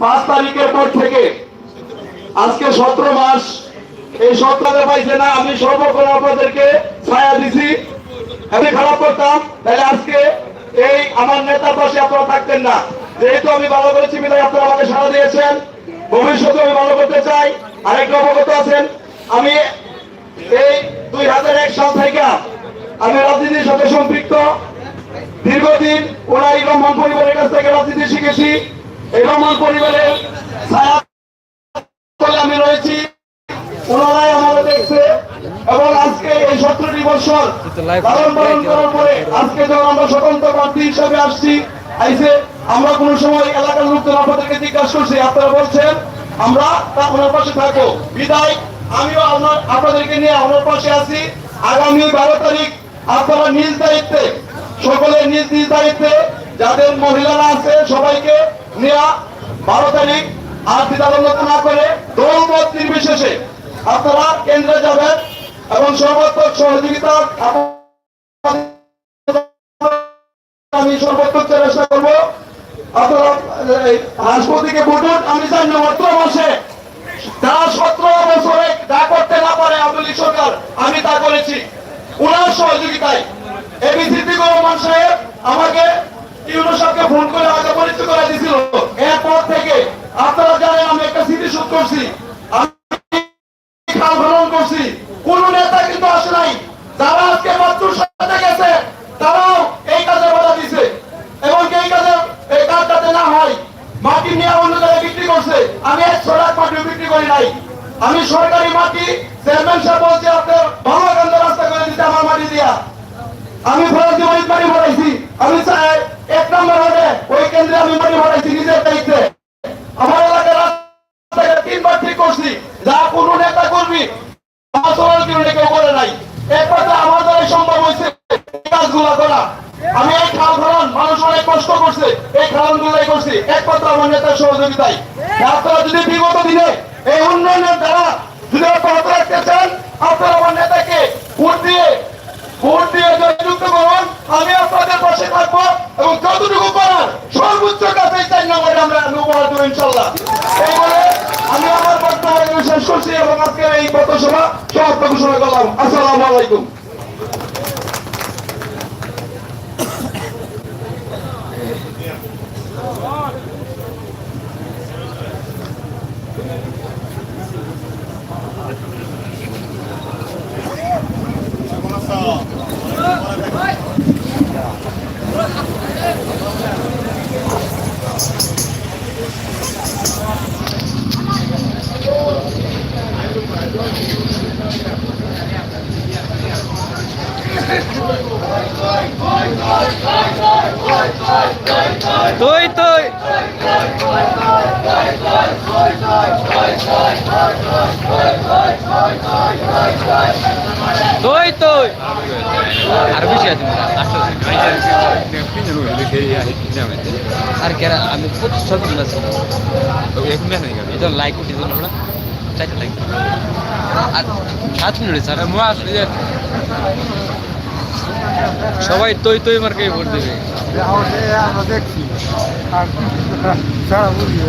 পাঁচ তারিখের পর থেকে, আজকে সতেরো মাস এই সপ্তাহে পাইছে না, আমি সর্বক্ষণ আপনাদেরকে ছায়া দিছি। আমি খারাপ করতাম, তাহলে আজকে এই আমার নেতার পাশে আপনারা থাকতেন না। যেহেতু আমি ভালো করেছি, বিধায় আপনারা আমাকে সাড়া দিয়েছেন। ভবিষ্যতে আমি ভালো করতে চাই। আরেকটা অবগত আছেন, আমি এই দুই হাজার এক সাল থেকে আমি রাজনীতির সাথে সম্পৃক্ত। দীর্ঘদিন ওনার এই পরিবারের কাছ থেকে রাজনীতি শিখেছি। এই রহমান আমি রয়েছি। আমরা স্বতন্ত্র প্রার্থী আমরা আমরা থাকব। বিদায়, আমিও আপনার আপনাদেরকে নিয়ে ওনার পাশে আছি। আগামী বারো তারিখ আপনারা নিজ দায়িত্বে, সকলের নিজ নিজ দায়িত্বে, যাদের মহিলারা আছে সবাইকে নেওয়া বারো তারিখ আর দ্বিধাদ্বন্দ্ব না করে দলমত নির্বিশেষে আপনারা কেন্দ্রে যাবেন এবং সর্বাত্মক সহযোগিতা আমি সর্বাত্মক চেষ্টা করব। আপনারা রাষ্ট্রপতিকে বুটুন আমি জানি অর্থ মাসে যারা সতেরো বছরে যা করতে না পারে আব্দুল সরকার, আমি তা করেছি। উনার সহযোগিতায়। এবিসিপি রহমান সাহেব আমাকে ইউনো ফোন করে এরপর থেকে আপনারা জানেন আমি একটা করছি। খাল ভ্রমণ করছি। কোন নেতা কিন্তু আসে নাই। যারা আজকে সাথে গেছে, তারাও এই কাজে বাধা দিছে। এবং এই কাজে, এই কাজ যাতে না হয়, মাটি নিয়ে অন্য জায়গায় বিক্রি করছে। আমি এক ছড়াক মাটি বিক্রি করি নাই। আমি সরকারি মাটি, চেয়ারম্যান সাহেব বলছে আপনার ভালো গন্ধ রাস্তা করে দিতে আমার মাটি দিয়া আমি ফরাজি ওই মাটি ভরাইছি আমি চাই এক নম্বর হবে ওই কেন্দ্রে আমি মাটি ভরাইছি নিজের দায়িত্বে আমার এলাকার রাস্তাঘাট তিনবার ঠিক করছি যা কোন নেতা করবি আচরণ কিন্তু কেউ করে নাই একমাত্র আমার দ্বারাই সম্ভব হয়েছে কাজগুলো করা। আমি এই খাল খনন মানুষ অনেক কষ্ট করছে। এই খালন গুলাই করছি। একমাত্র আমার নেতার সহযোগিতায়। আপনারা যদি বিগত দিনে এই উন্নয়নের দ্বারা যদি অব্যাহত রাখতে চান, আপনারা আমার নেতাকে ভোট দিয়ে ভোট দিয়ে জয়যুক্ত করুন, আমি আপনাদের পাশে থাকব এবং যতটুকু করার সর্বোচ্চ কাছে চাই নম্বরে আমরা উপহার দেবো ইনশাল্লাহ। এই বলে আমি আমার বক্তব্য শেষ করছি এবং আজকের এই পথসভা সমাপ্ত ঘোষণা করলাম। আসসালামু আলাইকুম। তুই তুই তুই তুই আর বেশি আছে আর কেরা আমি পঁচিশ ছয় দিন আছি। এটা লাইক উঠে দিল না চারটে লাইক আর সাত মিনিট স্যার সবাই তৈ তৈ মার্কে ভোট দেবে। আমরা দেখছি। আর সারা বুঝিয়ে